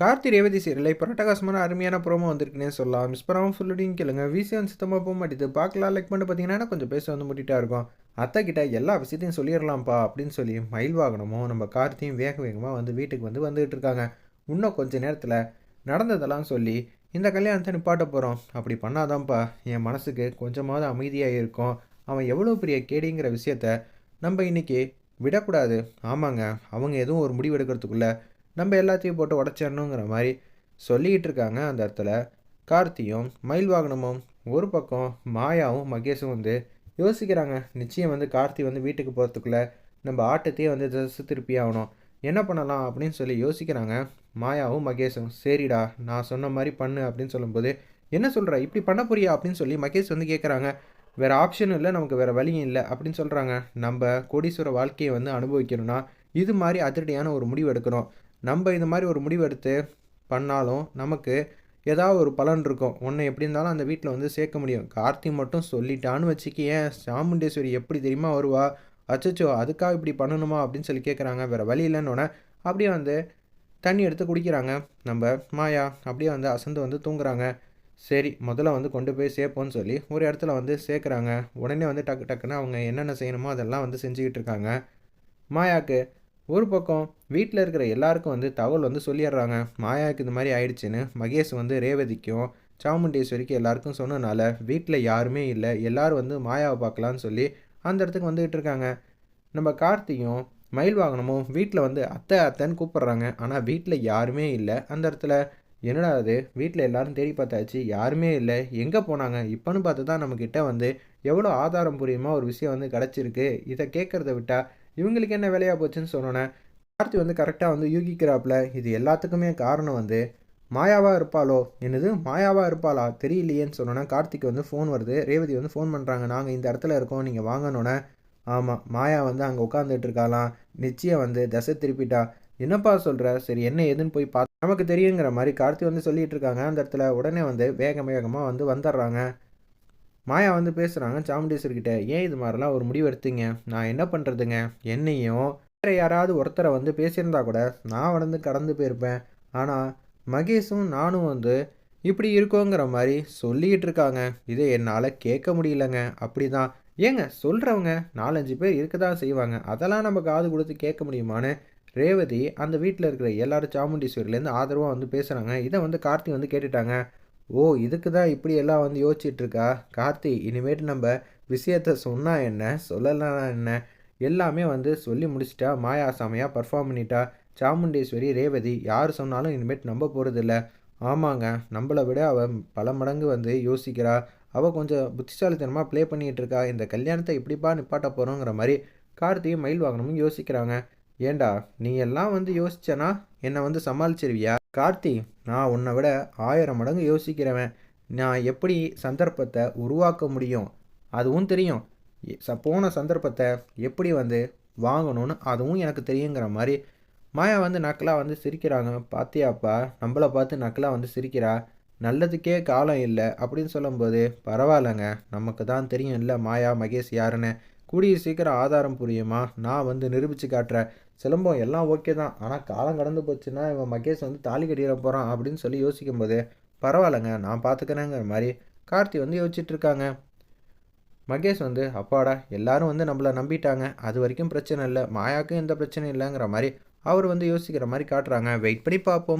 Karthi Revathi serial இப்போ ரட்டகாசமான அருமையான promo வந்திருக்குன்னே சொல்லலாம். மிஸ் பண்ணாமல் ஃபுல்லடியும் கேளுங்க. விசி வந்து சுத்தமாக போக மாட்டேது பார்க்கலாம். லைக் பண்ணி பார்த்தீங்கன்னா கொஞ்சம் பேச வந்து முட்டிட்டா இருக்கும். அத்தை கிட்ட எல்லா விஷயத்தையும் சொல்லிடலாம்ப்பா அப்படின்னு சொல்லி மயில் வாகனமும் நம்ம கார்த்தியும் வேக வேகமாக வந்து வீட்டுக்கு வந்து வந்துகிட்டு இருக்காங்க. இன்னும் கொஞ்ச நேரத்தில் நடந்ததெல்லாம் சொல்லி இந்த கல்யாணத்தை நிப்பாட்ட போகிறோம் அப்படி பண்ணாதான்ப்பா. என் மனசுக்கு கொஞ்சமாவது அமைதியாக இருக்கும் அவன் எவ்வளோ பெரிய கேடிங்கிற விஷயத்த நம்ம இன்னைக்கு விடக்கூடாது. ஆமாங்க. அவங்க எதுவும் ஒரு முடிவு எடுக்கிறதுக்குள்ளே நம்ம எல்லாத்தையும் போட்டு உடச்சிடணுங்கிற மாதிரி சொல்லிக்கிட்டு இருக்காங்க அந்த இடத்துல. கார்த்தியும் மயில் வாகனமும் ஒரு பக்கம் மாயாவும் மகேஷும் வந்து யோசிக்கிறாங்க. நிச்சயம் வந்து கார்த்தி வந்து வீட்டுக்கு போகிறதுக்குள்ளே நம்ம ஆட்டத்தையே வந்து திசை திருப்பி ஆகணும். என்ன பண்ணலாம் அப்படின்னு சொல்லி யோசிக்கிறாங்க. மாயாவும் மகேஷும் சரிடா நான் சொன்ன மாதிரி பண்ணு அப்படின்னு சொல்லும்போது என்ன சொல்கிற இப்படி பண்ண போறியா? அப்படின்னு சொல்லி மகேஷ் வந்து கேட்குறாங்க வேறு ஆப்ஷனும் இல்லை நமக்கு வேறு வழியும் இல்லை அப்படின்னு சொல்கிறாங்க நம்ம கோடீஸ்வர வாழ்க்கையை வந்து அனுபவிக்கணும்னா இது மாதிரி அதிரடியான ஒரு முடிவு எடுக்கணும். நம்ம இந்த மாதிரி ஒரு முடிவு எடுத்து பண்ணாலும் நமக்கு ஏதாவது ஒரு பலன் இருக்கும். ஒன்று எப்படி இருந்தாலும் அந்த வீட்டில் வந்து சேர்க்க முடியும். கார்த்தி மட்டும் சொல்லிட்டான்னு வச்சுக்கேன் சாமுண்டேஸ்வரி எப்படி தெரியுமா வருவா? அச்சச்சோ அதுக்காக இப்படி பண்ணணுமா? அப்படின்னு சொல்லி கேட்குறாங்க வேறு வழி இல்லைன்னொன்னே அப்படியே வந்து தண்ணி எடுத்து குடிக்கிறாங்க. நம்ம மாயா அப்படியே வந்து அசந்து வந்து தூங்குறாங்க. சரி முதல்ல வந்து கொண்டு போய் சேர்ப்போன்னு சொல்லி ஒரு இடத்துல வந்து சேர்க்குறாங்க. உடனே வந்து டக்கு டக்குன்னு அவங்க என்னென்ன செய்யணுமோ அதெல்லாம் வந்து செஞ்சுக்கிட்டு இருக்காங்க. மாயாவுக்கு ஒரு பக்கம் வீட்டில் இருக்கிற எல்லாருக்கும் வந்து தகவல் வந்து சொல்லிடுறாங்க. மாயாவுக்கு இந்த மாதிரி ஆயிடுச்சுன்னு மகேஷ் வந்து ரேவதிக்கும் சாமுண்டேஸ்வரிக்கும் எல்லாருக்கும் சொன்னனால வீட்டில் யாருமே இல்லை. எல்லோரும் வந்து மாயாவை பார்க்கலான்னு சொல்லி அந்த இடத்துக்கு வந்துக்கிட்டு இருக்காங்க. நம்ம கார்த்தியும் மயில் வாகனமும் வீட்டில் வந்து அத்தை அத்தைன்னு கூப்பிட்றாங்க. ஆனால் வீட்டில் யாருமே இல்லை. அந்த இடத்துல என்னடா அது? வீட்டில் எல்லாரும் தேடி பார்த்தாச்சு. யாருமே இல்லை. எங்கே போனாங்க? இப்போன்னு பார்த்து தான் நம்மக்கிட்ட வந்து எவ்வளோ ஆதாரம் புரியுமா ஒரு விஷயம் வந்து கிடச்சிருக்கு. இதை கேட்குறத விட்டால் இவங்களுக்கு என்ன வேலையாக போச்சுன்னு சொன்னோன்னே கார்த்தி வந்து கரெக்டாக வந்து யூகிக்கிறாப்புல. இது எல்லாத்துக்குமே காரணம் வந்து மாயாவாக இருப்பாளோ? என்னது மாயாவாக இருப்பாளா? தெரியலையேன்னு சொன்னோன்னா கார்த்திக் வந்து ஃபோன் வருது. ரேவதி வந்து ஃபோன் பண்ணுறாங்க நாங்கள் இந்த இடத்துல இருக்கோம் நீங்கள் வாங்கணுன்னே. ஆமாம் மாயா வந்து அங்கே உட்காந்துட்டு இருக்காளாம். நிச்சயம் வந்து தசை திருப்பிட்டா. என்னப்பா சொல்கிற சரி என்ன ஏதுன்னு போய் பார்த்து நமக்கு தெரியுங்கிற மாதிரி கார்த்தி வந்து சொல்லிகிட்டு இருக்காங்க. அந்த இடத்துல உடனே வந்து வேகம் வேகமாக வந்து வந்துடுறாங்க. மாயா வந்து பேசுகிறாங்க சாமுண்டீஸ்வர்கிட்ட ஏன் இது மாதிரிலாம் ஒரு முடிவு எடுத்தீங்க? நான் என்ன பண்ணுறதுங்க என்னையும் வேறு யாராவது ஒருத்தரை வந்து பேசியிருந்தா கூட நான் வந்து கடந்து போயிருப்பேன். ஆனால் மகேஷும் நானும் வந்து இப்படி இருக்கோங்கிற மாதிரி சொல்லிக்கிட்டு இருக்காங்க. இதை என்னால் கேட்க முடியலங்க. அப்படி தான் ஏங்க சொல்கிறவங்க நாலஞ்சு பேர் இருக்க தான் செய்வாங்க. அதெல்லாம் நம்ம காது கொடுத்து கேட்க முடியுமான்னு ரேவதி அந்த வீட்டில் இருக்கிற எல்லாரும் சாமுண்டீஸ்வரிலேருந்து ஆதரவாக வந்து பேசுகிறாங்க இதை வந்து கார்த்தி வந்து கேட்டுட்டாங்க. ஓ இதுக்கு தான் இப்படி எல்லாம் வந்து யோசிச்சிட்ருக்கா? கார்த்தி இனிமேட்டு நம்ம விஷயத்த சொன்னால் என்ன? சொல்லலாம் என்ன? எல்லாமே வந்து சொல்லி முடிச்சிட்டா மாயா சாமியாக பர்ஃபார்ம் பண்ணிட்டா சாமுண்டேஸ்வரி ரேவதி யார் சொன்னாலும் இனிமேட்டு நம்ப போகிறதில்ல ஆமாங்க நம்மளை விட அவள் பல மடங்கு வந்து யோசிக்கிறா. அவள் கொஞ்சம் புத்திசாலித்தனமாக ப்ளே பண்ணிகிட்டு இருக்கா இந்த கல்யாணத்தை இப்படிப்பா நிப்பாட்ட போகிறோங்கிற மாதிரி கார்த்தியும் மயில் வாங்கணும்னு யோசிக்கிறாங்க. ஏண்டா நீ எல்லாம் வந்து யோசிச்சனா? என்னை வந்து சமாளிச்சிருவியா? கார்த்தி நான் உன்னை விட ஆயிரம் மடங்கு யோசிக்கிறவன். நான் எப்படி சந்தர்ப்பத்தை உருவாக்க முடியும்? அதுவும் தெரியும். ச போன சந்தர்ப்பத்தை எப்படி வந்து வாங்கணும்னு அதுவும் எனக்கு தெரியுங்கிற மாதிரி. மாயா வந்து நக்கலாக வந்து சிரிக்கிறாங்க. பார்த்தியாப்பா நம்மளை பார்த்து நக்கலாக வந்து சிரிக்கிறா? நல்லதுக்கே காலம் இல்லை அப்படின்னு சொல்லும்போது பரவாயில்லைங்க. நமக்கு தான் தெரியும் இல்லை மாயா மகேஷ் யாருன்னு. கூடிய சீக்கிரம் ஆதாரம் புரியுமா? நான் வந்து நிரூபித்து காட்டுறேன். சிலம்பம் எல்லாம் ஓகே தான். ஆனால் காலம் கடந்து போச்சுன்னா இவன் மகேஷ் வந்து தாலி கட்டிட போகிறான் அப்படின்னு சொல்லி யோசிக்கும் போது பரவாயில்லைங்க நான் பார்த்துக்கிறேங்கிற மாதிரி கார்த்தி வந்து யோசிச்சுட்ருக்காங்க மகேஷ் வந்து அப்பாடா எல்லாரும் வந்து நம்மளை நம்பிட்டாங்க. அது வரைக்கும் பிரச்சனை இல்லை. மாயாவுக்கும் எந்த பிரச்சனையும் இல்லைங்கிற மாதிரி அவர் வந்து யோசிக்கிற மாதிரி காட்டுறாங்க. வெயிட் பண்ணி பார்ப்போம்